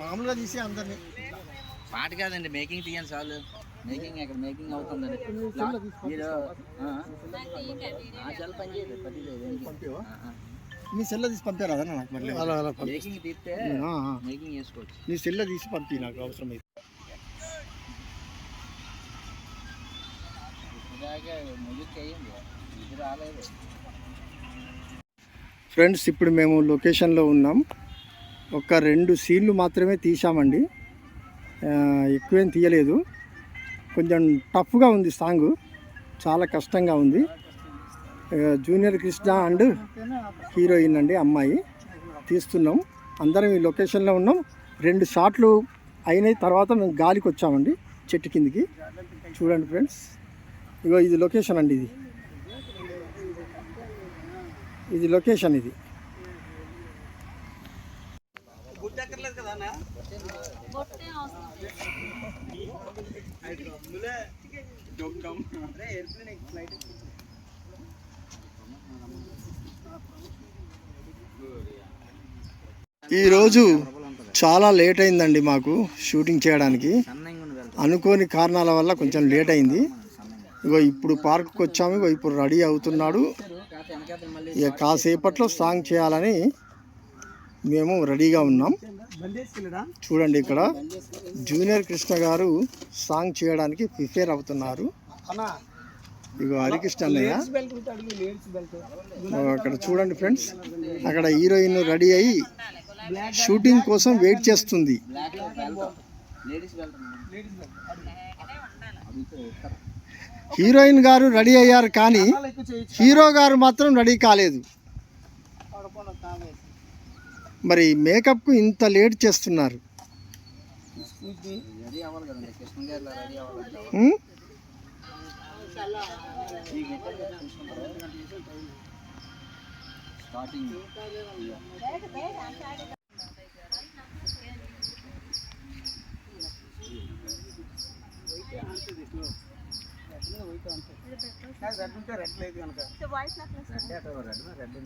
మామూలుగా తీసి అందరినీ. పాట కాదండి మేకింగ్ తీయండి చాలు. మేకింగ్ ఇక్కడ మేకింగ్ అవుతుందండి. మీరు పని చేయదు? నీ సెల్ల తీసి పంపారు? అదన్న నాకు మరి అలా అలా మేకింగ్ తీస్తే మేకింగ్ చేసుకోవచ్చు. నీ సెల్ల తీసి పంపి నాకు అవసరం అయితే ఫ్రెండ్స్ ఇప్పుడు మేము లొకేషన్లో ఉన్నాం. ఒక రెండు సీన్లు మాత్రమే తీసామండి ఎక్కువేం తీయలేదు. కొంచెం టఫ్గా ఉంది సాంగ్. చాలా కష్టంగా ఉంది. జూనియర్ కృష్ణ అండ్ హీరోయిన్ అండి అమ్మాయి. తీస్తున్నాం. అందరం ఈ లొకేషన్లో ఉన్నాం. రెండు షాట్లు అయినాయి. తర్వాత మేము గాలికి వచ్చామండి చెట్టు కిందికి. చూడండి ఫ్రెండ్స్. ఇగో ఇది లొకేషన్ అండి ఇది. ఇది లొకేషన్ ఇది. ఈరోజు చాలా లేట్ అయిందండి మాకు షూటింగ్ చేయడానికి. అనుకోని కారణాల వల్ల కొంచెం లేట్ అయింది. ఇగో ఇప్పుడు పార్క్కి వచ్చాము ఇగో ఇప్పుడు రెడీ అవుతున్నాడు. ఇక కాసేపట్లో సాంగ్ చేయాలని మేము రెడీగా ఉన్నాం. చూడండి ఇక్కడ జూనియర్ కృష్ణ గారు సాంగ్ చేయడానికి ప్రిపేర్ అవుతున్నారు. ఇగో హరికృష్ణ అన్నయ్య అక్కడ చూడండి ఫ్రెండ్స్ అక్కడ హీరోయిన్ రెడీ అయ్యి షూటింగ్ కోసం వెయిట్ చేస్తుంది. హీరోయిన్ గారు రెడీ అయ్యారు కానీ హీరో గారు మాత్రం రెడీ కాలేదు. మరి మేకప్కు ఇంత లేట్ చేస్తున్నారు? రెడీ రెడీ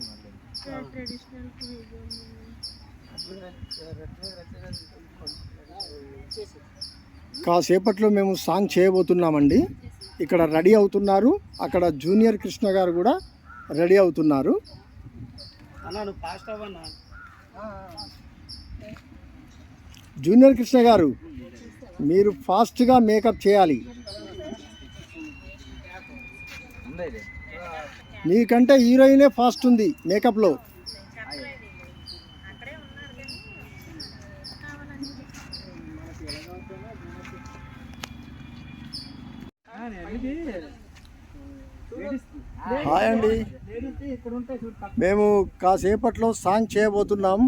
కాసేపట్లో మేము సాంగ్ చేయబోతున్నామండి. ఇక్కడ రెడీ అవుతున్నారు. అక్కడ జూనియర్ కృష్ణ గారు కూడా రెడీ అవుతున్నారు. జూనియర్ కృష్ణ గారు మీరు ఫాస్ట్గా మేకప్ చేయాలి. నీకంటే హీరోయినే ఫాస్ట్ ఉంది మేకప్లో. హాయ్ అండి. మేము కాసేపట్లో సాంగ్ చేయబోతున్నాం.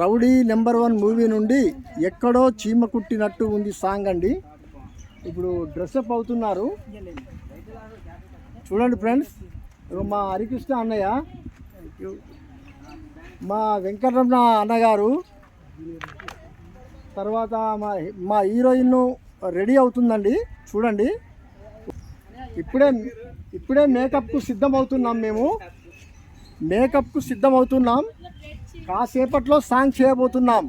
రౌడీ నెంబర్ వన్ మూవీ నుండి ఎక్కడో చీమ కుట్టినట్టు ఉంది సాంగ్ అండి. ఇప్పుడు డ్రెస్అప్ అవుతున్నారు. చూడండి ఫ్రెండ్స్ ఇగో మా హరికృష్ణ అన్నయ్య మా వెంకటరమణ అన్నగారు తర్వాత మా మా హీరోయిన్ రెడీ అవుతుందండి. చూడండి. ఇప్పుడే ఇప్పుడే మేకప్కు సిద్ధమవుతున్నాం మేము. మేకప్కు సిద్ధమవుతున్నాం. కాసేపట్లో సాంగ్ చేయబోతున్నాం.